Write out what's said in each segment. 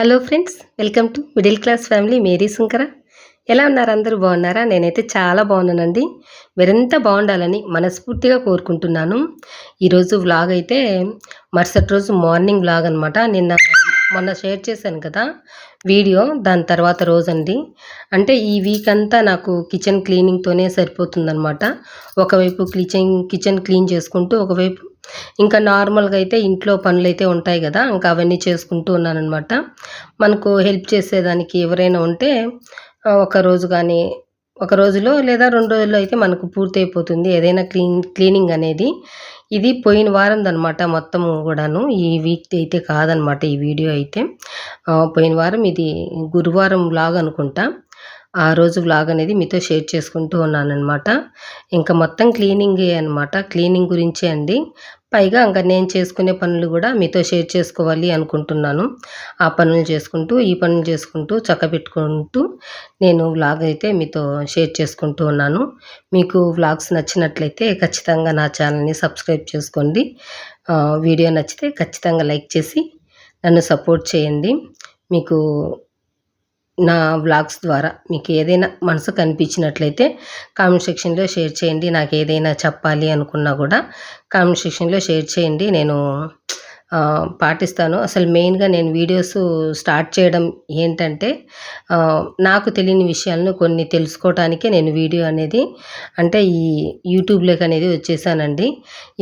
Hello friends welcome to middle class family. Mary Shankara ఎలా ఉన్నారు అందరూ? బాగున్నారా? నేనైతే చాలా బాగున్నానండి. మరింత బాగుండాలని మనస్ఫూర్తిగా కోరుకుంటున్నాను. ఈరోజు వ్లాగ్ అయితే మరుసటి రోజు మార్నింగ్ వ్లాగ్ అనమాట నిన్న మొన్న షేర్ చేశాను కదా వీడియో దాని తర్వాత రోజండి. అంటే ఈ వీక్ అంతా నాకు కిచెన్ క్లీనింగ్తోనే సరిపోతుందనమాట ఒకవైపు కిచెన్ కిచెన్ క్లీన్ చేసుకుంటూ ఒకవైపు ఇంకా నార్మల్గా అయితే ఇంట్లో పనులు అయితే ఉంటాయి కదా ఇంకా అవన్నీ చేసుకుంటూ ఉన్నానమాట మనకు హెల్ప్ చేసేదానికి ఎవరైనా ఉంటే ఒక రోజు కానీ ఒక రోజులో లేదా రెండు రోజుల్లో అయితే మనకు పూర్తయిపోతుంది. ఏదైనా క్లీన్ క్లీనింగ్ అనేది. ఇది పోయిన వారం అనమాట మొత్తం కూడాను. ఈ వీక్ అయితే కాదనమాట ఈ వీడియో అయితే. పోయిన వారం ఇది గురువారం లాగా అనుకుంటా ఆ రోజు వ్లాగ్ అనేది మీతో షేర్ చేసుకుంటూ ఉన్నానన్నమాట. ఇంకా మొత్తం క్లీనింగే అనమాట క్లీనింగ్ గురించే అండి. పైగా ఇంకా నేను చేసుకునే పనులు కూడా మీతో షేర్ చేసుకోవాలి అనుకుంటున్నాను. ఆ పనులు చేసుకుంటూ ఈ పనులు చేసుకుంటూ చక్కబెట్టుకుంటూ నేను వ్లాగ్ అయితే మీతో షేర్ చేసుకుంటూ ఉన్నాను. మీకు వ్లాగ్స్ నచ్చినట్లయితే ఖచ్చితంగా నా ఛానల్ని సబ్స్క్రైబ్ చేసుకోండి. వీడియో నచ్చితే ఖచ్చితంగా లైక్ చేసి నన్ను సపోర్ట్ చేయండి. మీకు నా వ్లాగ్స్ ద్వారా మీకు ఏదైనా మనసుకు అనిపించినట్లయితే కామెంట్ సెక్షన్లో షేర్ చేయండి. నాకు ఏదైనా చెప్పాలి అనుకున్నా కూడా కామెంట్ సెక్షన్లో షేర్ చేయండి. నేను పాటిస్తాను. అసలు మెయిన్గా నేను వీడియోస్ స్టార్ట్ చేయడం ఏంటంటే నాకు తెలియని విషయాలను కొన్ని తెలుసుకోవటానికే నేను వీడియో అనేది అంటే ఈ యూట్యూబ్లోకి అనేది వచ్చేసానండి.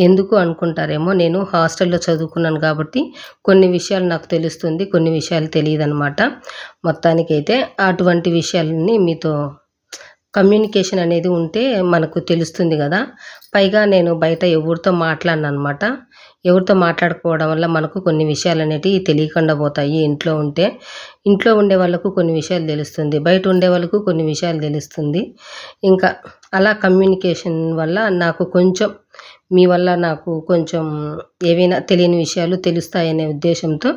ఎందుకు అనుకుంటారేమో నేను హాస్టల్లో చదువుకున్నాను కాబట్టి కొన్ని విషయాలు నాకు తెలుస్తుంది కొన్ని విషయాలు తెలియదు అనమాట మొత్తానికైతే అటువంటి విషయాలని మీతో కమ్యూనికేషన్ అనేది ఉంటే మనకు తెలుస్తుంది కదా. పైగా నేను బయట ఎవరితో మాట్లాడను అనమాట ఎవరితో మాట్లాడుకోవడం వల్ల మనకు కొన్ని విషయాలు అనేటివి తెలియకుండా పోతాయి. ఇంట్లో ఉంటే ఇంట్లో ఉండే వాళ్ళకు కొన్ని విషయాలు తెలుస్తుంది. బయట ఉండే వాళ్ళకు కొన్ని విషయాలు తెలుస్తుంది. ఇంకా అలా కమ్యూనికేషన్ వల్ల నాకు కొంచెం మీ వల్ల నాకు కొంచెం ఏవైనా తెలియని విషయాలు తెలుస్తాయనే ఉద్దేశంతో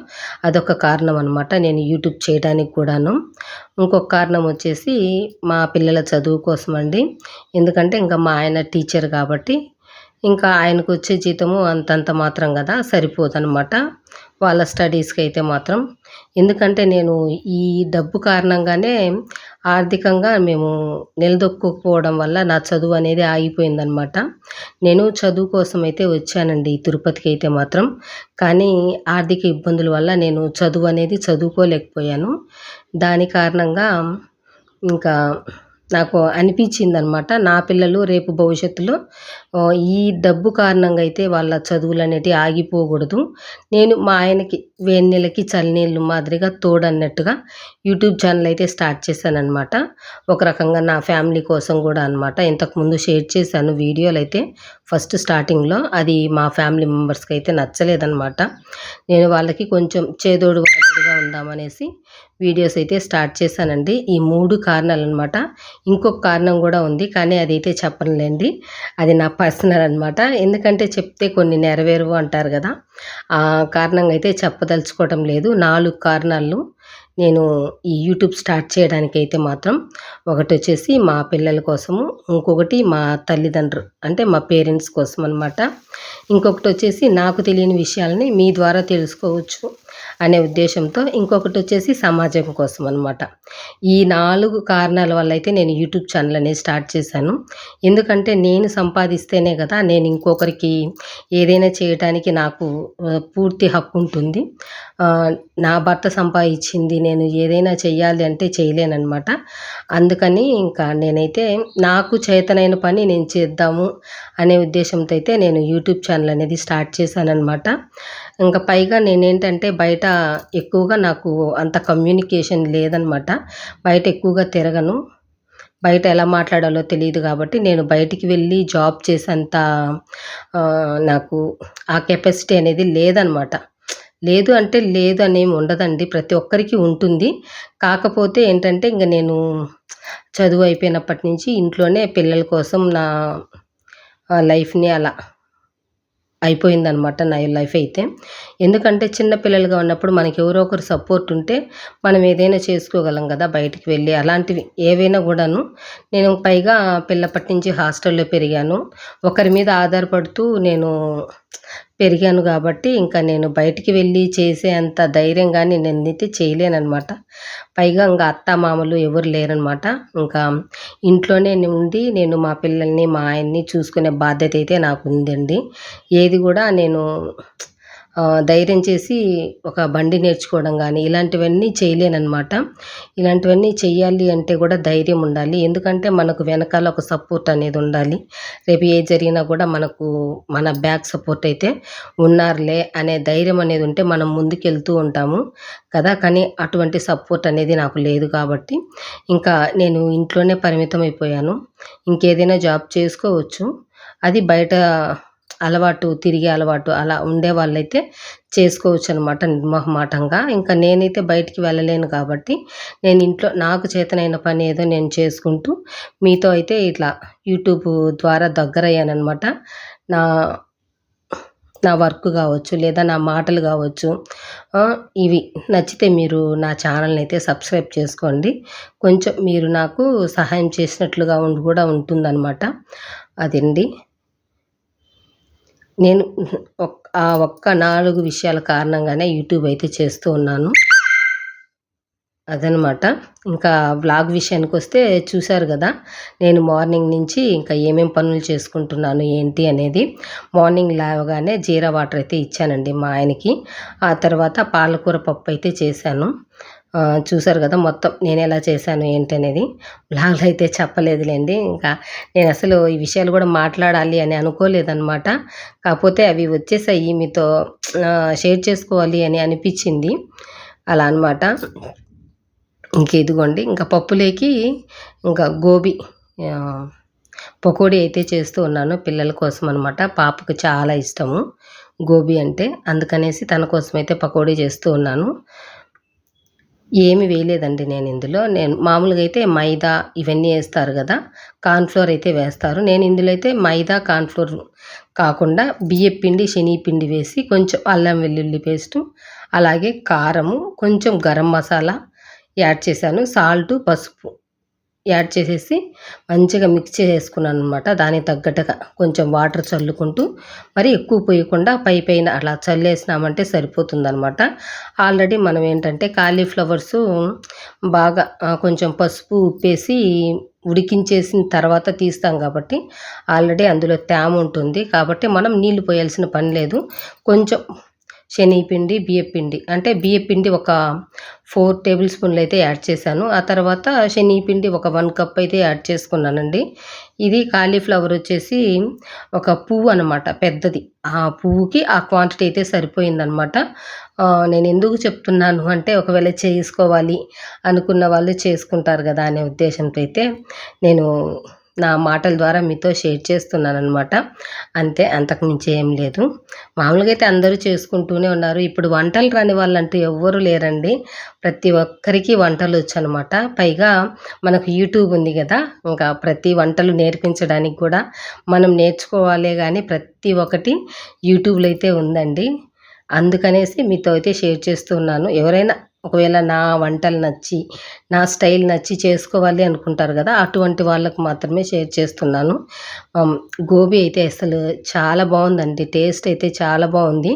అదొక కారణం అనమాట నేను యూట్యూబ్ చేయడానికి కూడాను. ఇంకొక కారణం వచ్చేసి మా పిల్లల చదువు కోసం అండి ఎందుకంటే ఇంకా మా ఆయన టీచర్ కాబట్టి ఇంకా ఆయనకు వచ్చే జీతము అంతంత మాత్రం కదా సరిపోదనమాట వాళ్ళ స్టడీస్కి అయితే మాత్రం. ఎందుకంటే నేను ఈ డబ్బు కారణంగానే ఆర్థికంగా మేము నిలదొక్కుపోవడం వల్ల నా చదువు అనేది ఆగిపోయిందనమాట నేను చదువు కోసం అయితే వచ్చానండి తిరుపతికి అయితే మాత్రం. కానీ ఆర్థిక ఇబ్బందుల వల్ల నేను చదువు అనేది చదువుకోలేకపోయాను. దాని కారణంగా ఇంకా నాకు అనిపించింది అనమాట నా పిల్లలు రేపు భవిష్యత్తులో ఈ డబ్బు కారణంగా అయితే వాళ్ళ చదువులు అనేటివి ఆగిపోకూడదు. నేను మా ఆయనకి వేడి నీళ్ళకి చల్లనీళ్ళు మాదిరిగా తోడన్నట్టుగా యూట్యూబ్ ఛానల్ అయితే స్టార్ట్ చేశానమాట ఒక రకంగా నా ఫ్యామిలీ కోసం కూడా అనమాట ఇంతకుముందు షేర్ చేశాను వీడియోలు అయితే ఫస్ట్ స్టార్టింగ్లో. అది మా ఫ్యామిలీ మెంబర్స్కి అయితే నచ్చలేదన్నమాట. నేను వాళ్ళకి కొంచెం చేదోడు వాదోడుగా ఉందామనేసి వీడియోస్ అయితే స్టార్ట్ చేశానండి. ఈ మూడు కారణాలు అనమాట ఇంకొక కారణం కూడా ఉంది. కానీ అదైతే చెప్పనులేండి. అది నా పర్సనల్ అనమాట ఎందుకంటే చెప్తే కొన్ని నెరవేరవు అంటారు కదా. ఆ కారణంగా అయితే చెప్పదలుచుకోవటం లేదు. నాలుగు కారణాలు నేను ఈ యూట్యూబ్ స్టార్ట్ చేయడానికి అయితే మాత్రం ఒకటి వచ్చేసి మా పిల్లల కోసము ఇంకొకటి మా తల్లిదండ్రులు అంటే మా పేరెంట్స్ కోసం అనమాట ఇంకొకటి వచ్చేసి నాకు తెలియని విషయాలని మీ ద్వారా తెలుసుకోవచ్చు. అనే ఉద్దేశంతో ఇంకొకటి వచ్చేసి సమాజం కోసం అనమాట ఈ నాలుగు కారణాల వల్ల అయితే నేను యూట్యూబ్ ఛానల్ అనేది స్టార్ట్ చేశాను. ఎందుకంటే నేను సంపాదిస్తేనే కదా నేను ఇంకొకరికి ఏదైనా చేయటానికి నాకు పూర్తి హక్కు ఉంటుంది. నా భర్త సంపాదించింది నేను ఏదైనా చేయాలి అంటే చేయలేనమాట అందుకని ఇంకా నేనైతే నాకు చేతనైన పని నేను చేద్దాము అనే ఉద్దేశంతో అయితే నేను యూట్యూబ్ ఛానల్ అనేది స్టార్ట్ చేశానన్నమాట. ఇంకా పైగా నేనేంటంటే బయట ఎక్కువగా నాకు అంత కమ్యూనికేషన్ లేదనమాట. బయట ఎక్కువగా తిరగను. బయట ఎలా మాట్లాడాలో తెలియదు కాబట్టి నేను బయటికి వెళ్ళి జాబ్ చేసేంత నాకు ఆ కెపాసిటీ అనేది లేదనమాట. లేదు అంటే లేదు అనేమి ఉండదండి. ప్రతి ఒక్కరికి ఉంటుంది. కాకపోతే ఏంటంటే ఇంక నేను చదువు అయిపోయినప్పటి నుంచి ఇంట్లోనే పిల్లల కోసం నా లైఫ్ని అలా అయిపోయిందనమాట నా లైఫ్ అయితే. ఎందుకంటే చిన్న పిల్లలుగా ఉన్నప్పుడు మనకి ఎవరో ఒకరు సపోర్ట్ ఉంటే మనం ఏదైనా చేసుకోగలం కదా బయటికి వెళ్ళి. అలాంటివి ఏవైనా కూడాను నేను పైగా పిల్లప్పటి నుంచి హాస్టల్లో పెరిగాను. ఒకరి మీద ఆధారపడుతూ నేను పెరిగాను కాబట్టి ఇంకా నేను బయటికి వెళ్ళి చేసే అంత ధైర్యం కానీ నేనైతే చేయలేనమాట పైగా ఇంకా అత్త మామలు ఎవరు లేరనమాట ఇంకా ఇంట్లోనే ఉండి నేను మా పిల్లల్ని మా ఆయన్ని చూసుకునే బాధ్యత అయితే నాకు ఉందండి. ఏది కూడా నేను ధైర్యం చేసి ఒక బండి నేర్చుకోవడం కానీ ఇలాంటివన్నీ చేయలేనన్నమాట. ఇలాంటివన్నీ చేయాలి అంటే కూడా ధైర్యం ఉండాలి. ఎందుకంటే మనకు వెనకాల ఒక సపోర్ట్ అనేది ఉండాలి. రేపు ఏ జరిగినా కూడా మనకు మన బ్యాక్ సపోర్ట్ అయితే ఉన్నారులే అనే ధైర్యం అనేది ఉంటే మనం ముందుకెళ్తూ ఉంటాము కదా. కానీ అటువంటి సపోర్ట్ అనేది నాకు లేదు కాబట్టి ఇంకా నేను ఇంట్లోనే పరిమితం అయిపోయాను ఇంకేదైనా జాబ్ చేసుకోవచ్చు. అది బయట అలవాటు తిరిగే అలవాటు అలా ఉండే వాళ్ళైతే చేసుకోవచ్చు అనమాట నిర్మోహమాటంగా. ఇంకా నేనైతే బయటికి వెళ్ళలేను కాబట్టి నేను ఇంట్లో నాకు చేతనైన పని ఏదో నేను చేసుకుంటూ మీతో అయితే ఇట్లా యూట్యూబ్ ద్వారా దగ్గరయ్యానమాట నా నా వర్క్ కావచ్చు లేదా నా మాటలు కావచ్చు ఇవి నచ్చితే మీరు నా ఛానల్ని అయితే సబ్స్క్రైబ్ చేసుకోండి. కొంచెం మీరు నాకు సహాయం చేసినట్లుగా ఉండి కూడా ఉంటుందన్నమాట. అదండి. నేను ఆ ఒక్క నాలుగు విషయాల కారణంగానే యూట్యూబ్ అయితే చేస్తూ ఉన్నాను. అదనమాట ఇంకా వ్లాగ్ విషయానికి వస్తే చూశారు కదా నేను మార్నింగ్ నుంచి ఇంకా ఏమేం పనులు చేసుకుంటున్నాను ఏంటి అనేది మార్నింగ్ లేవగానే జీరా వాటర్ అయితే ఇచ్చానండి మా ఆయనకి. ఆ తర్వాత పాలకూర పప్పు అయితే చేశాను. చూసారు కదా మొత్తం నేను ఎలా చేశాను ఏంటి అనేది బ్లాగ్లో అయితే చెప్పలేదులేండి. ఇంకా నేను అసలు ఈ విషయాలు కూడా మాట్లాడాలి అని అనుకోలేదన్నమాట. కాకపోతే అవి వచ్చేసాయి మీతో షేర్ చేసుకోవాలి అని అనిపించింది. అలా అన్నమాట. ఇంక ఇదిగోండి ఇంకా పప్పులేకి ఇంకా గోబీ పకోడీ అయితే చేస్తూ ఉన్నాను పిల్లల కోసం అనమాట పాపకు చాలా ఇష్టము గోబీ అంటే. అందుకనేసి తన కోసం అయితే పకోడీ చేస్తూ ఉన్నాను. ఏమి వేయలేదండి నేను ఇందులో. నేను మామూలుగా అయితే మైదా ఇవన్నీ వేస్తారు కదా కార్న్ఫ్లోర్ అయితే వేస్తారు. నేను ఇందులో అయితే మైదా కార్న్ఫ్లోర్ కాకుండా బియ్యం పిండి శనగపిండి వేసి కొంచెం అల్లం వెల్లుల్లి పేస్టు అలాగే కారము కొంచెం గరం మసాలా యాడ్ చేశాను. సాల్ట్ పసుపు. యాడ్ చేసేసి మంచిగా మిక్స్ చేసేసుకున్నాను అనమాట దానికి తగ్గట్టుగా కొంచెం వాటర్ చల్లుకుంటూ మరి ఎక్కువ పోయకుండా పై పైన అలా చల్లేసినామంటే సరిపోతుందనమాట ఆల్రెడీ మనం ఏంటంటే కాలీఫ్లవర్స్ బాగా కొంచెం పసుపు ఉప్పేసి ఉడికించేసిన తర్వాత తీస్తాం కాబట్టి ఆల్రెడీ అందులో తేమ ఉంటుంది. కాబట్టి మనం నీళ్ళు పోయాల్సిన పని లేదు. కొంచెం శనగపిండి బియ్యపిండి అంటే బియ్యపిండి ఒక ఫోర్ టేబుల్ స్పూన్లు అయితే యాడ్ చేశాను. ఆ తర్వాత శనగపిండి ఒక వన్ కప్ అయితే యాడ్ చేసుకున్నానండి. ఇది కాలీఫ్లవర్ వచ్చేసి ఒక పువ్వు అనమాట పెద్దది. ఆ పువ్వుకి ఆ క్వాంటిటీ అయితే సరిపోయిందనమాట నేను ఎందుకు చెప్తున్నాను అంటే ఒకవేళ చేసుకోవాలి అనుకున్న వాళ్ళు చేసుకుంటారు కదా అనే ఉద్దేశంతో అయితే నేను నా మాటల ద్వారా మీతో షేర్ చేస్తున్నాను అనమాట అంతే అంతకు మించి ఏం లేదు. మామూలుగా అయితే అందరూ చేసుకుంటూనే ఉన్నారు. ఇప్పుడు వంటలు రాని వాళ్ళంటూ ఎవ్వరూ లేరండి. ప్రతి ఒక్కరికి వంటలు వచ్చనమాట పైగా మనకు యూట్యూబ్ ఉంది కదా ఇంకా ప్రతి వంటలు నేర్పించడానికి కూడా మనం నేర్చుకోవాలే కానీ ప్రతి ఒక్కటి యూట్యూబ్లో అయితే ఉందండి. అందుకనేసి మీతో అయితే షేర్ చేస్తున్నాను ఎవరైనా ఒకవేళ నా వంటలు నచ్చి నా స్టైల్ నచ్చి చేసుకోవాలి అనుకుంటారు కదా అటువంటి వాళ్ళకు మాత్రమే షేర్ చేస్తున్నాను. గోబీ అయితే అసలు చాలా బాగుందండి టేస్ట్ అయితే చాలా బాగుంది.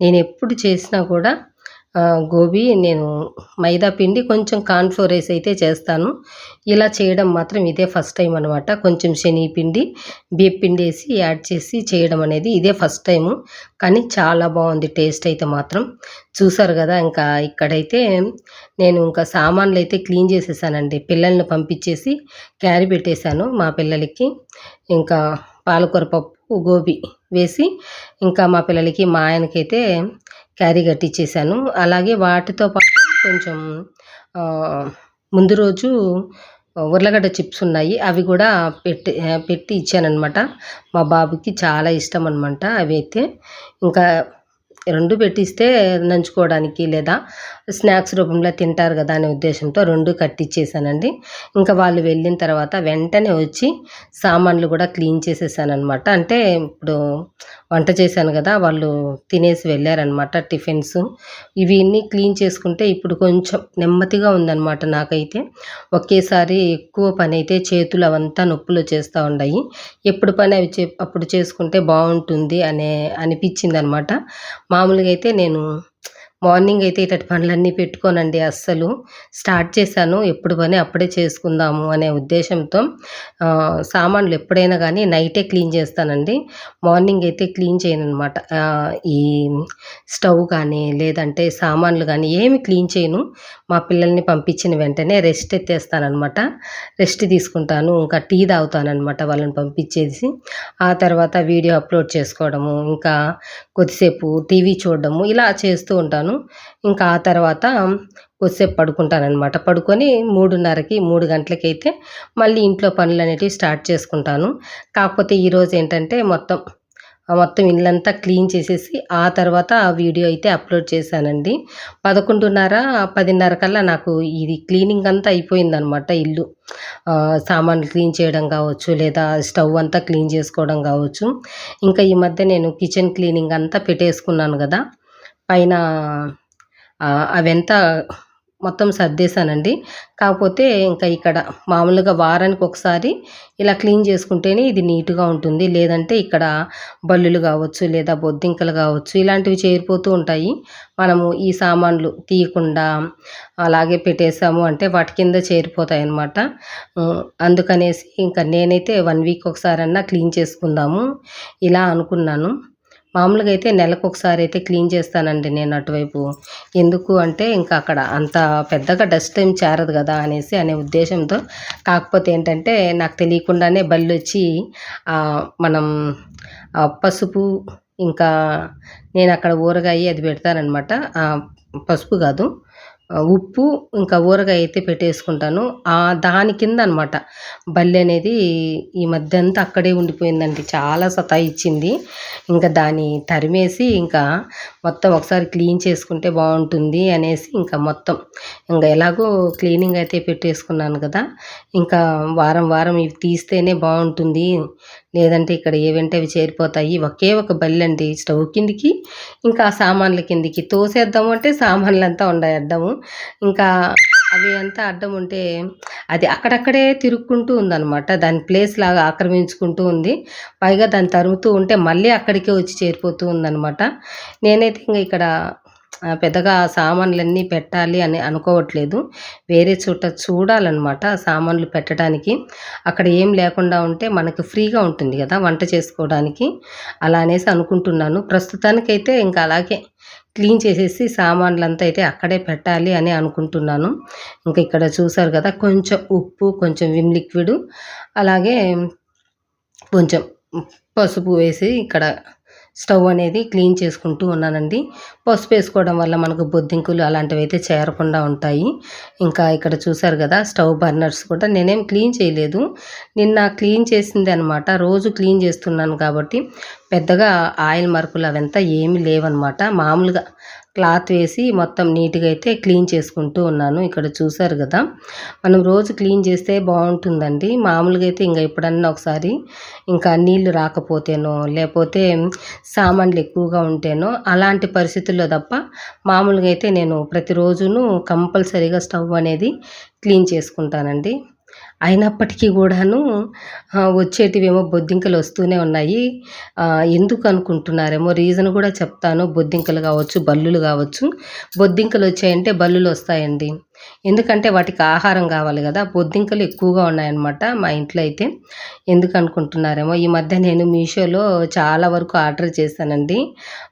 నేను ఎప్పుడు చేసినా కూడా గోబీ నేను మైదా పిండి కొంచెం కార్న్ఫ్లోర్ వేసి అయితే చేస్తాను. ఇలా చేయడం మాత్రం ఇదే ఫస్ట్ టైం అనమాట కొంచెం శనగపిండి బియ్యపిండి వేసి యాడ్ చేసి చేయడం అనేది ఇదే ఫస్ట్ టైము. కానీ చాలా బాగుంది టేస్ట్ అయితే మాత్రం. చూసారు కదా ఇంకా ఇక్కడైతే నేను ఇంకా సామాన్లు అయితే క్లీన్ చేసేసానండి. పిల్లల్ని పంపించేసి క్యారీ పెట్టేశాను మా పిల్లలకి. ఇంకా పాలకూర పప్పు గోబీ వేసి ఇంకా మా పిల్లలకి మా ఆయనకైతే క్యారీ కట్టించేసాను అలాగే వాటితో పాటు కొంచెం ముందు రోజు ఉర్లగడ్డ చిప్స్ ఉన్నాయి. అవి కూడా పెట్టి పెట్టి ఇచ్చానమాట మా బాబుకి చాలా ఇష్టం అనమాట అవి అయితే. ఇంకా రెండు పెట్టిస్తే నంచుకోవడానికి లేదా స్నాక్స్ రూపంలో తింటారు కదా అనే ఉద్దేశంతో రెండు కట్టించేసానండి ఇంకా వాళ్ళు వెళ్ళిన తర్వాత వెంటనే వచ్చి సామాన్లు కూడా క్లీన్ చేసేసాను అనమాట అంటే ఇప్పుడు వంట చేశాను కదా వాళ్ళు తినేసి వెళ్ళారనమాట టిఫిన్స్. ఇవన్నీ క్లీన్ చేసుకుంటే ఇప్పుడు కొంచెం నెమ్మదిగా ఉందన్నమాట నాకైతే. ఒకేసారి ఎక్కువ పని అయితే చేతులు అవంతా నొప్పులు చేస్తూ ఉన్నాయి ఎప్పుడు పని అవి చే అప్పుడు చేసుకుంటే బాగుంటుంది అనే అనిపించింది అనమాట మామూలుగా అయితే నేను మార్నింగ్ అయితే ఇటు పనులన్నీ పెట్టుకోనండి అస్సలు. స్టార్ట్ చేశాను ఎప్పుడు పని అప్పుడే చేసుకుందాము అనే ఉద్దేశంతో. సామాన్లు ఎప్పుడైనా కానీ నైటే క్లీన్ చేస్తానండి. మార్నింగ్ అయితే క్లీన్ చేయను అనమాట ఈ స్టవ్ కానీ లేదంటే సామాన్లు కానీ ఏమి క్లీన్ చేయను. మా పిల్లల్ని పంపించిన వెంటనే రెస్ట్ ఎత్తేస్తానమాట రెస్ట్ తీసుకుంటాను ఇంకా టీ తాగుతానమాట వాళ్ళని పంపించేసి. ఆ తర్వాత వీడియో అప్లోడ్ చేసుకోవడము ఇంకా కొద్దిసేపు టీవీ చూడడము ఇలా చేస్తూ ఉంటాను. ఇంకా ఆ తర్వాత కొద్దిసేపు పడుకుంటానమాట పడుకొని మూడున్నరకి మూడు గంటలకైతే మళ్ళీ ఇంట్లో పనులు అనేటివి స్టార్ట్ చేసుకుంటాను. కాకపోతే ఈరోజు ఏంటంటే మొత్తం మొత్తం ఇల్లంతా క్లీన్ చేసేసి ఆ తర్వాత ఆ వీడియో అయితే అప్లోడ్ చేశానండి. పదకొండున్నర పదిన్నర కల్లా నాకు ఇది క్లీనింగ్ అంతా అయిపోయిందనమాట ఇల్లు. సామాన్లు క్లీన్ చేయడం కావచ్చు లేదా స్టవ్ అంతా క్లీన్ చేసుకోవడం కావచ్చు. ఇంకా ఈ మధ్య నేను కిచెన్ క్లీనింగ్ అంతా పెట్టేసుకున్నాను కదా. పైన అవంతా మొత్తం సర్దేశానండి. కాకపోతే ఇంకా ఇక్కడ మామూలుగా వారానికి ఒకసారి ఇలా క్లీన్ చేసుకుంటేనే ఇది నీట్గా ఉంటుంది. లేదంటే ఇక్కడ బల్లులు కావచ్చు లేదా బొద్దింకలు కావచ్చు ఇలాంటివి చేరిపోతూ ఉంటాయి. మనము ఈ సామాన్లు తీయకుండా అలాగే పెట్టేసాము అంటే వాటి కింద చేరిపోతాయి అన్నమాట అందుకనేసి ఇంకా నేనైతే వన్ వీక్ ఒకసారన్నా క్లీన్ చేసుకుందాము ఇలా అనుకున్నాను. మామూలుగా అయితే నెలకు ఒకసారి అయితే క్లీన్ చేస్తానండి నేను అటువైపు. ఎందుకు అంటే ఇంకా అక్కడ అంత పెద్దగా డస్ట్ ఏం చేరదు కదా అనేసి అనే ఉద్దేశంతో. కాకపోతే ఏంటంటే నాకు తెలియకుండానే బళ్ళు వచ్చి మనం పసుపు ఇంకా నేను అక్కడ ఊరగాయ అది పెడతానమాట పసుపు కాదు. ఉప్పు ఇంకా ఊరగాయ అయితే పెట్టేసుకుంటాను. ఆ దాని కింద అనమాట బల్లి అనేది ఈ మధ్య అంతా అక్కడే ఉండిపోయిందండి. చాలా సతాయిచ్చింది. ఇంకా దాన్ని తరిమేసి ఇంకా మొత్తం ఒకసారి క్లీన్ చేసుకుంటే బాగుంటుంది అనేసి ఇంకా మొత్తం. ఇంకా ఎలాగో క్లీనింగ్ అయితే పెట్టేసుకున్నాను కదా. ఇంకా వారం వారం ఇవి తీస్తేనే బాగుంటుంది. లేదంటే ఇక్కడ ఏవంటే అవి చేరిపోతాయి. ఒకే ఒక బల్లి అండి స్టవ్ కిందికి ఇంకా సామాన్ల కిందికి. తోసేద్దాము అంటే సామాన్లు అంతా ఇంకా అవి అంతా అడ్డం ఉంటే అది అక్కడక్కడే తిరుక్కుంటూ ఉందన్నమాట. దాని ప్లేస్ లాగా ఆక్రమించుకుంటూ ఉంది. పైగా దాన్ని తరుముతూ ఉంటే మళ్ళీ అక్కడికే వచ్చి చేరిపోతూ ఉందన్నమాట. నేనైతే ఇంకా ఇక్కడ పెద్దగా సామాన్లన్నీ పెట్టాలి అని అనుకోవట్లేదు. వేరే చోట చూడాలన్నమాట సామాన్లు పెట్టడానికి. అక్కడ ఏం లేకుండా ఉంటే మనకి ఫ్రీగా ఉంటుంది కదా వంట చేసుకోవడానికి. అలా అనేసి అనుకుంటున్నాను. ప్రస్తుతానికైతే ఇంకా అలాగే క్లీన్ చేసేసి సామాన్లంతా అయితే అక్కడే పెట్టాలి అని అనుకుంటున్నాను. ఇంకా ఇక్కడ చూసారు కదా కొంచెం ఉప్పు కొంచెం విమ్ లిక్విడ్ అలాగే కొంచెం పసుపు వేసి ఇక్కడ స్టవ్ అనేది క్లీన్ చేసుకుంటూ ఉన్నానండి. పసుపు వేసుకోవడం వల్ల మనకు బొద్దింకులు అలాంటివి అయితే చేరకుండా ఉంటాయి. ఇంకా ఇక్కడ చూసారు కదా స్టవ్ బర్నర్స్ కూడా నేనేం క్లీన్ చేయలేదు. నిన్న క్లీన్ చేసింది అనమాట రోజు క్లీన్ చేస్తున్నాను కాబట్టి పెద్దగా ఆయిల్ మరకలు అవంతా ఏమీ లేవన్నమాట. మామూలుగా క్లాత్ వేసి మొత్తం నీట్గా అయితే క్లీన్ చేసుకుంటూ ఉన్నాను. ఇక్కడ చూసారు కదా? మనం రోజు క్లీన్ చేస్తే బాగుంటుందండి. మామూలుగా అయితే ఇంకా ఎప్పుడన్నా ఒకసారి ఇంకా నీళ్ళు రాకపోతేనో లేకపోతే సామాన్లు ఎక్కువగా ఉంటేనో అలాంటి పరిస్థితుల్లో తప్ప మామూలుగా అయితే నేను ప్రతిరోజును కంపల్సరీగా స్టవ్ అనేది క్లీన్ చేసుకుంటానండి. అయినప్పటికీ కూడాను వచ్చేటివేమో బొద్దింకలు వస్తూనే ఉన్నాయి. ఎందుకు అనుకుంటున్నారేమో రీజన్ కూడా చెప్తాను. బొద్దింకలు కావచ్చు బల్లులు కావచ్చు. బొద్దింకలు వచ్చాయంటే బల్లులు వస్తాయండి. ఎందుకంటే వాటికి ఆహారం కావాలి కదా బొద్దింకలు ఎక్కువగా ఉన్నాయన్నమాట మా ఇంట్లో అయితే. ఎందుకు అనుకుంటున్నారేమో ఈ మధ్య నేను మీషోలో చాలా వరకు ఆర్డర్ చేశానండి.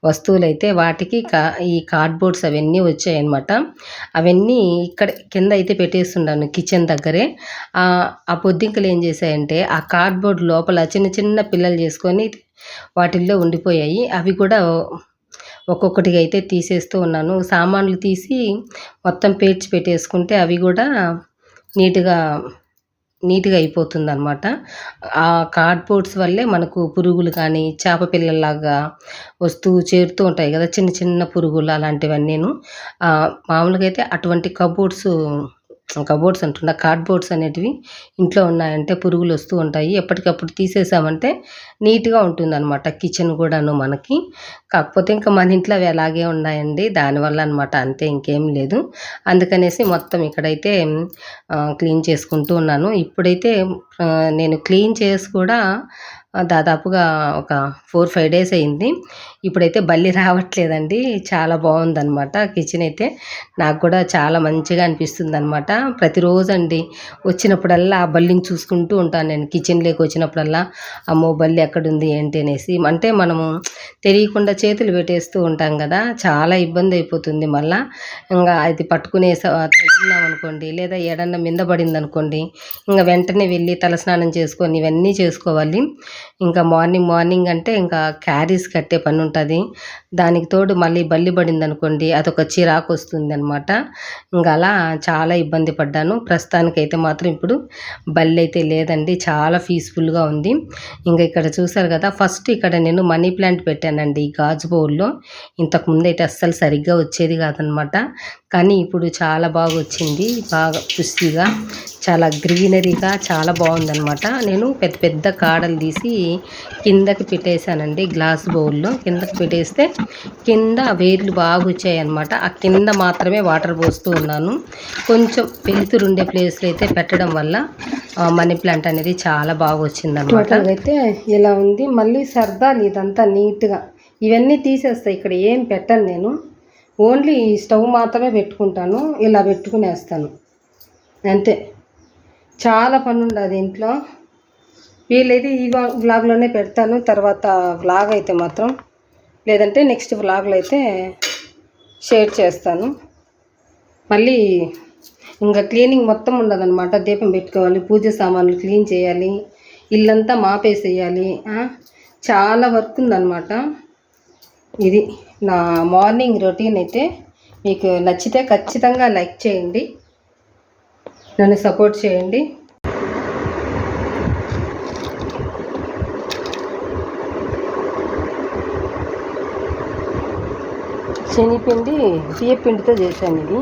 వస్తువులు అయితే వాటికి కా ఈ కార్డ్బోర్డ్స్ అవన్నీ వచ్చాయన్నమాట. అవన్నీ ఇక్కడ కింద అయితే పెట్టేస్తున్నాను కిచెన్ దగ్గరే. ఆ ఆ బొద్దింకలు ఏం చేశాయంటే ఆ కార్డ్బోర్డ్ లోపల చిన్న చిన్న పిల్లలు చేసుకొని వాటిల్లో ఉండిపోయాయి. అవి కూడా ఒక్కొక్కటిగా అయితే తీసేస్తూ ఉన్నాను. సామాన్లు తీసి మొత్తం పేర్చి పెట్టేసుకుంటే అవి కూడా నీట్గా నీట్గా అయిపోతుంది అనమాట ఆ కార్డ్బోర్డ్స్ వల్లే మనకు పురుగులు కానీ చేప పిల్లల్లాగా వస్తూ చేరుతూ ఉంటాయి కదా చిన్న చిన్న పురుగులు అలాంటివన్నీను. మామూలుగా అయితే అటువంటి కబోర్డ్స్ కబోర్డ్స్ అంటున్నా కార్డ్బోర్డ్స్ అనేటివి ఇంట్లో ఉన్నాయంటే పురుగులు వస్తూ ఉంటాయి. ఎప్పటికప్పుడు తీసేసామంటే నీట్గా ఉంటుందన్నమాట కిచెన్ కూడాను మనకి. కాకపోతే ఇంకా మన ఇంట్లో అవి అలాగే ఉన్నాయండి. దానివల్ల అనమాట అంతే ఇంకేం లేదు. అందుకనేసి మొత్తం ఇక్కడైతే క్లీన్ చేసుకుంటూ ఉన్నాను. ఇప్పుడైతే నేను క్లీన్ చేసి కూడా దాదాపుగా ఒక ఫోర్ ఫైవ్ డేస్ అయింది. ఇప్పుడైతే బల్లి రావట్లేదండి. చాలా బాగుందనమాట కిచెన్ అయితే నాకు కూడా చాలా మంచిగా అనిపిస్తుంది అనమాట ప్రతిరోజు అండి వచ్చినప్పుడల్లా ఆ బల్లిని చూసుకుంటూ ఉంటాను నేను. కిచెన్లోకి వచ్చినప్పుడల్లా అమ్మో బల్లి ఎక్కడుంది ఏంటి అనేసి. అంటే మనము తెలియకుండా చేతులు పెట్టేస్తూ ఉంటాం కదా. చాలా ఇబ్బంది అయిపోతుంది మళ్ళా. ఇంకా అది పట్టుకునే తగిలినాం అనుకోండి లేదా ఏడన్నా మింద పడింది అనుకోండి ఇంకా వెంటనే వెళ్ళి తలస్నానం చేసుకొని ఇవన్నీ చేసుకోవాలి. ఇంకా మార్నింగ్ మార్నింగ్ అంటే ఇంకా క్యారీస్ కట్టే పని ఉంటుంది దానికి తోడు మళ్ళీ బల్లి పడింది అనుకోండి అదొక చిరాకు వస్తుంది అనమాట ఇంకా అలా చాలా ఇబ్బంది పడ్డాను. ప్రస్తుతానికైతే మాత్రం ఇప్పుడు బల్లి అయితే లేదండి చాలా పీస్ఫుల్గా ఉంది. ఇంకా ఇక్కడ చూసారు కదా ఫస్ట్ ఇక్కడ నేను మనీ ప్లాంట్ పెట్టానండి ఈ గాజు బౌల్లో. ఇంతకుముందు అయితే అస్సలు సరిగ్గా వచ్చేది కాదనమాట కానీ ఇప్పుడు చాలా బాగా వచ్చింది బాగా పుష్టిగా చాలా గ్రీనరీగా చాలా బాగుందనమాట నేను పెద్ద పెద్ద కాడలు తీసి కిందకి పెట్టేశానండి గ్లాస్ బౌల్లో. కిందకి పెట్టేస్తే కింద వేర్లు బాగా వచ్చాయి అనమాట ఆ కింద మాత్రమే వాటర్ పోస్తూ ఉన్నాను. కొంచెం వెలుతురు ఉండే ప్లేస్లో అయితే పెట్టడం వల్ల మనీ ప్లాంట్ అనేది చాలా బాగా వచ్చిందనమాట అయితే ఇలా ఉంది. మళ్ళీ సర్దాలి ఇదంతా నీట్గా. ఇవన్నీ తీసేస్తాయి ఇక్కడ ఏం పెట్టను నేను. ఓన్లీ స్టవ్ మాత్రమే పెట్టుకుంటాను ఇలా పెట్టుకునేస్తాను. అంతే. చాలా పని ఉండదు ఇంట్లో. వీలైతే ఈ వ్లాగ్లోనే పెడతాను తర్వాత వ్లాగ్ అయితే మాత్రం లేదంటే నెక్స్ట్ వ్లాగ్లో అయితే షేర్ చేస్తాను. మళ్ళీ ఇంకా క్లీనింగ్ మొత్తం ఉండదన్నమాట. దీపం పెట్టుకోవాలి పూజ సామాన్లు క్లీన్ చేయాలి ఇల్లంతా మాపేసేయాలి చాలా వర్క్ ఉందన్నమాట. ఇది నా మార్నింగ్ రొటీన్ అయితే మీకు నచ్చితే ఖచ్చితంగా లైక్ చేయండి. నన్ను సపోర్ట్ చేయండి. శనిపిండి బియ్య పిండితో చేశాను ఇది.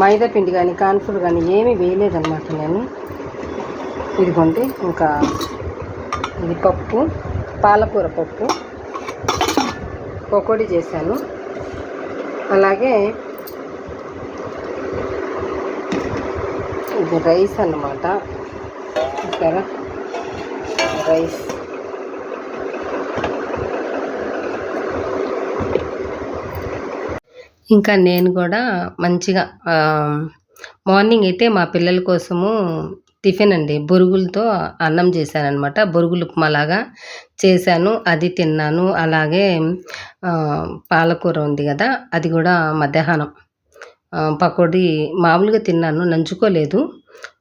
మైదా పిండి కానీ కాన్ఫ్లూర్ కానీ ఏమీ వేయలేదన్నమాట నేను. ఇదిగోండి ఇంకా ఇది పప్పు పాలకూర పప్పు. పకోడీ చేశాను. అలాగే ఇది రైస్ అన్నమాట. చూసారా? రైస్. ఇంకా నేను కూడా మంచిగా మార్నింగ్ అయితే మా పిల్లల కోసము టిఫిన్ అండి. బొరుగులతో అన్నం చేశానఅనమాట బొరుగులు ఉప్మాలాగా చేశాను. అది తిన్నాను. అలాగే పాలకూర ఉంది కదా అది కూడా మధ్యాహ్నం. పకోడీ మామూలుగా తిన్నాను. నంచుకోలేదు.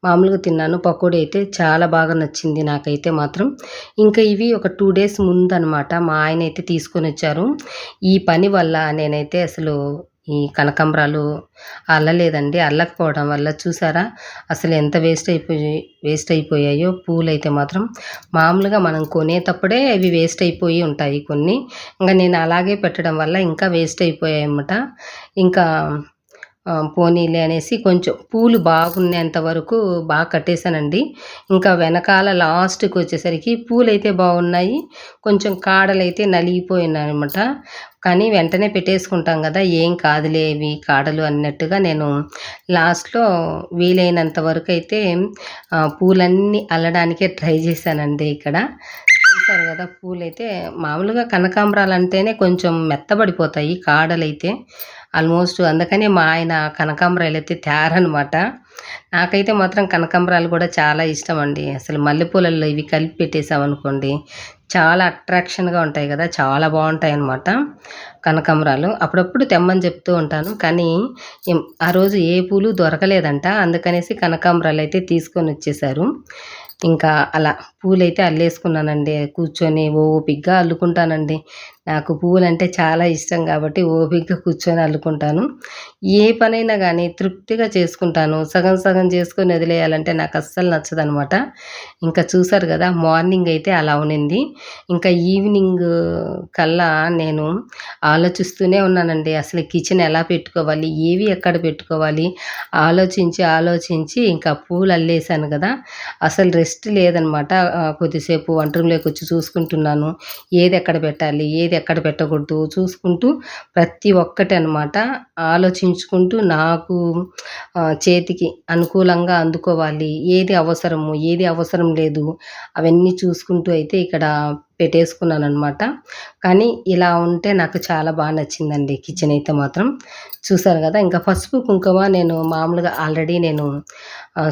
మామూలుగా తిన్నాను. పకోడీ అయితే చాలా బాగా నచ్చింది నాకైతే మాత్రం. ఇంకా ఇవి ఒక టూ డేస్ ముందు అనమాట మా ఆయన అయితే తీసుకొని వచ్చారు ఈ పని వల్ల నేనైతే అసలు ఈ కనకాంబరాలు అల్లలేదండి అల్లకపోవడం వల్ల చూసారా? అసలు ఎంత వేస్ట్ అయిపోయి వేస్ట్ అయిపోయాయో? పూలు అయితే మాత్రం మామూలుగా మనం కొనేటప్పుడే అవి వేస్ట్ అయిపోయి ఉంటాయి కొన్ని. ఇంకా నేను అలాగే పెట్టడం వల్ల ఇంకా వేస్ట్ అయిపోయాయి అన్నమాట ఇంకా పోనీలే అనేసి కొంచెం పూలు బాగున్నేంత వరకు బాగా కట్టేశానండి. ఇంకా వెనకాల లాస్ట్కి వచ్చేసరికి పూలు అయితే బాగున్నాయి. కొంచెం కాడలైతే నలిగిపోయినాయి అనమాట కానీ వెంటనే పెట్టేసుకుంటాం కదా ఏం కాదులే ఇవి కాడలు అన్నట్టుగా నేను లాస్ట్లో వీలైనంత వరకు అయితే పూలన్నీ అల్లడానికే ట్రై చేశానండి ఇక్కడ. చూసారు కదా పూలైతే మామూలుగా కనకాంబరాలు అంటేనే కొంచెం మెత్తబడిపోతాయి కాడలైతే. ఆల్మోస్ట్ అందుకనే మా ఆయన కనకాంబరాలు అయితే తేరనమాట. నాకైతే మాత్రం కనకాంబరాలు కూడా చాలా ఇష్టం అండి అసలు మల్లెపూలలో ఇవి కలిపి పెట్టేసామనుకోండి చాలా అట్రాక్షన్గా ఉంటాయి కదా చాలా బాగుంటాయి అన్నమాట కనకాంబరాలు. అప్పుడప్పుడు తెమ్మని చెప్తూ ఉంటాను కానీ ఆ రోజు ఏ పూలు దొరకలేదంట అందుకనేసి కనకాంబరాలు అయితే తీసుకొని వచ్చేసారు. ఇంకా అలా పూలైతే అల్లేసుకున్నానండి కూర్చొని ఓపిగ్గా అల్లుకుంటానండి. నాకు పువ్వులంటే చాలా ఇష్టం కాబట్టి ఓపికగా కూర్చొని అల్లుకుంటాను. ఏ పనైనా కానీ తృప్తిగా చేసుకుంటాను. సగం సగం చేసుకొని వదిలేయాలంటే నాకు అస్సలు నచ్చదనమాట. ఇంకా చూసారు కదా మార్నింగ్ అయితే అలా ఉనింది ఇంకా ఈవినింగ్ కల్లా నేను ఆలోచిస్తూనే ఉన్నానండి. అసలు కిచెన్ ఎలా పెట్టుకోవాలి ఏవి ఎక్కడ పెట్టుకోవాలి? ఆలోచించి ఆలోచించి ఇంకా పూలు అల్లేసాను కదా. అసలు రెస్ట్ లేదనమాట. కొద్దిసేపు వంట రూమ్లోకి వచ్చి చూసుకుంటున్నాను. ఏది ఎక్కడ పెట్టాలి ఏది ఎక్కడ పెట్టకూడదు చూసుకుంటూ ప్రతి ఒక్కటి అనమాట ఆలోచించుకుంటూ నాకు చేతికి అనుకూలంగా అందుకోవాలి. ఏది అవసరము ఏది అవసరం లేదు అవన్నీ చూసుకుంటూ అయితే ఇక్కడ పెట్టేసుకున్నాను అనమాట కానీ ఇలా ఉంటే నాకు చాలా బాగా నచ్చిందండి కిచెన్ అయితే మాత్రం. చూసారు కదా ఇంకా పసుపు కుంకుమ నేను మామూలుగా ఆల్రెడీ నేను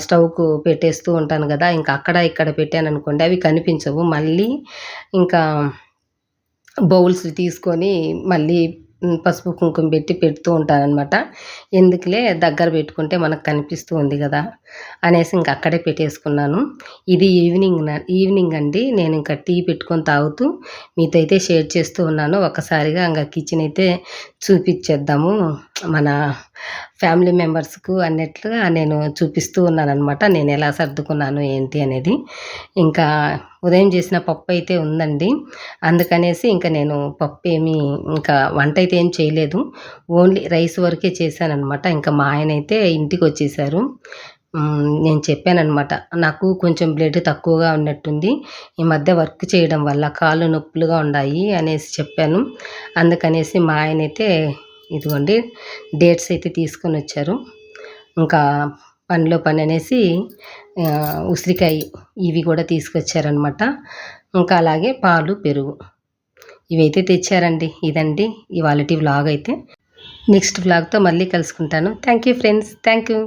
స్టవ్కు పెట్టేస్తూ ఉంటాను కదా ఇంకా అక్కడ ఇక్కడ పెట్టాను అనుకోండి అవి కనిపించవు. మళ్ళీ ఇంకా బౌల్స్ తీసుకొని మళ్ళీ పసుపు కుంకుమ పెట్టి పెడుతూ ఉంటానన్నమాట ఎందుకులే దగ్గర పెట్టుకుంటే మనకు కనిపిస్తూ ఉంది కదా అనేసి ఇంక అక్కడే పెట్టేసుకున్నాను. ఇది ఈవినింగ్ ఈవినింగ్ అండి. నేను ఇంకా టీ పెట్టుకొని తాగుతూ మీతో అయితే షేర్ చేస్తూ ఉన్నాను. ఒకసారిగా ఇంకా కిచెన్ అయితే చూపించేద్దాము మన ఫ్యామిలీ మెంబర్స్కు అన్నట్లుగా నేను చూపిస్తూ ఉన్నాను అనమాట నేను ఎలా సర్దుకున్నాను ఏంటి అనేది. ఇంకా ఉదయం చేసిన పప్పు అయితే ఉందండి. అందుకనేసి ఇంకా నేను పప్పు ఏమి ఇంకా వంట అయితే ఏం చేయలేదు. ఓన్లీ రైస్ వరకే చేశానమాట ఇంకా మా ఆయన అయితే ఇంటికి వచ్చేసారు. నేను చెప్పానమాట నాకు కొంచెం బ్లడ్ తక్కువగా ఉన్నట్టుంది. ఈ మధ్య వర్క్ చేయడం వల్ల కాళ్ళు నొప్పులుగా ఉన్నాయి అనేసి చెప్పాను. అందుకనేసి మా ఆయన అయితే ఇదిగోండి డేట్స్ అయితే తీసుకొని వచ్చారు. ఇంకా పనిలో పని అనేసి ఉసిరికాయ ఇవి కూడా తీసుకొచ్చారనమాట ఇంకా అలాగే పాలు పెరుగు ఇవైతే తెచ్చారండి. ఇదండి ఇవాళ వ్లాగ్ అయితే. నెక్స్ట్ వ్లాగ్తో మళ్ళీ కలుసుకుంటాను. Thank you friends thank you